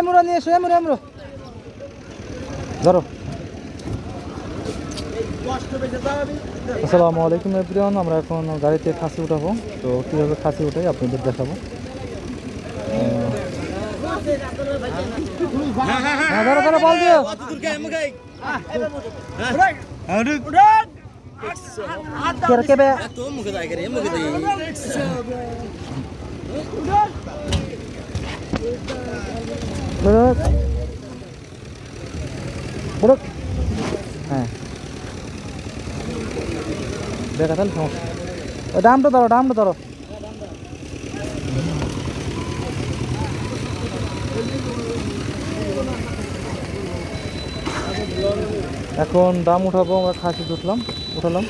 এমরো নিয়ে এসো এমরো এমরো। ধরো। আসসালামু আলাইকুম এভরিওয়ান। আমরা এখন গাড়িতে খাসি উঠাবো। তো কীভাবে খাসি উঠাই আপনাদের দেখাবো। হ্যাঁ, ধরো ধরো বল দিও। কেবে? হ্যাঁ। দেখা তাহলে সমস্যা ওই ডামটা ধরো ডামটা ধরো। এখন দাম উঠাবো, আমরা খাসি উঠলাম উঠালাম।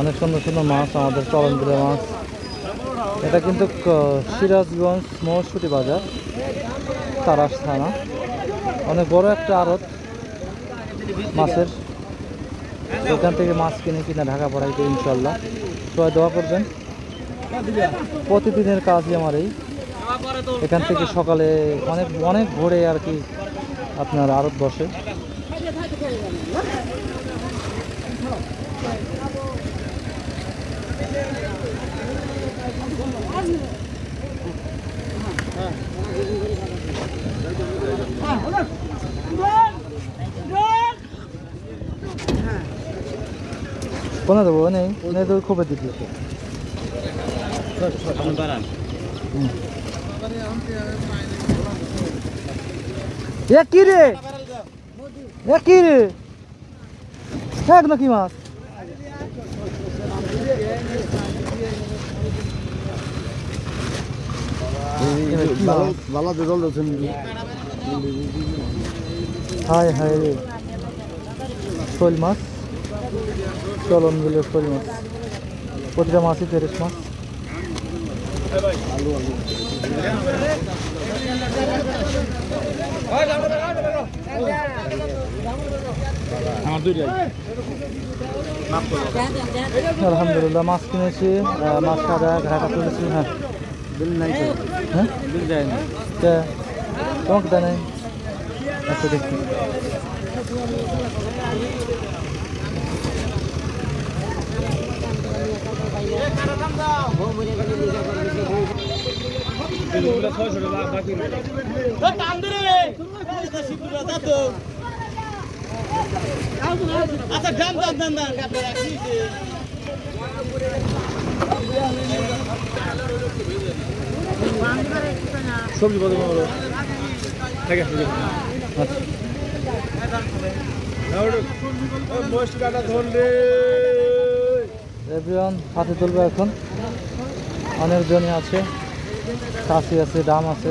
অনেক সুন্দর সুন্দর মাছ, আমাদের চলন মাছ। এটা কিন্তু সিরাজগঞ্জ মহস্যুটি বাজার তারাস থানা। অনেক বড় একটা আড়ত মাছের ওখান থেকে মাছ কিনে কিনে ঢাকা পড়াই পড়াইতে ইনশাল্লাহ সবাই দোয়া করবেন। প্রতিদিনের কাজই আমার এই। এখান থেকে সকালে অনেক অনেক ভোরে আর কি আপনার আড়ত বসে। কোনে দেবো? নেই নেই তো খুবই দিতে এ কি রে? এ কি রে? এক নাকি মাছ? এটা কি মাছ? বালাতে জল দিচ্ছেন হায় হায় রে শোল মাছ চলনগুলো শোল মাছ প্রতিটা মাছই ফেরেস মাছ আমার দুইটাই আলহামদুলিল্লাহ মাছ কিনেছি আহ, মাছ কাদা ঘাটা তুলেছি হ্যাঁ বিল নাই তো হ্যাঁ বিল যায় না তা তোমাকে দেয় নাই আচ্ছা আচ্ছা দাম দাম দাম দাম আপনারা কি সবজি কত এভরিওয়ান হাতে তুলবে এখন। অনেকজনই আছে কাশি আছে ডাম আছে।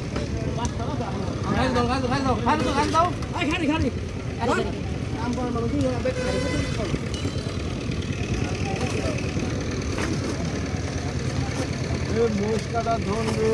মানে আজকে পাবে তো আপনাকে মোষ কাটা ধরবে।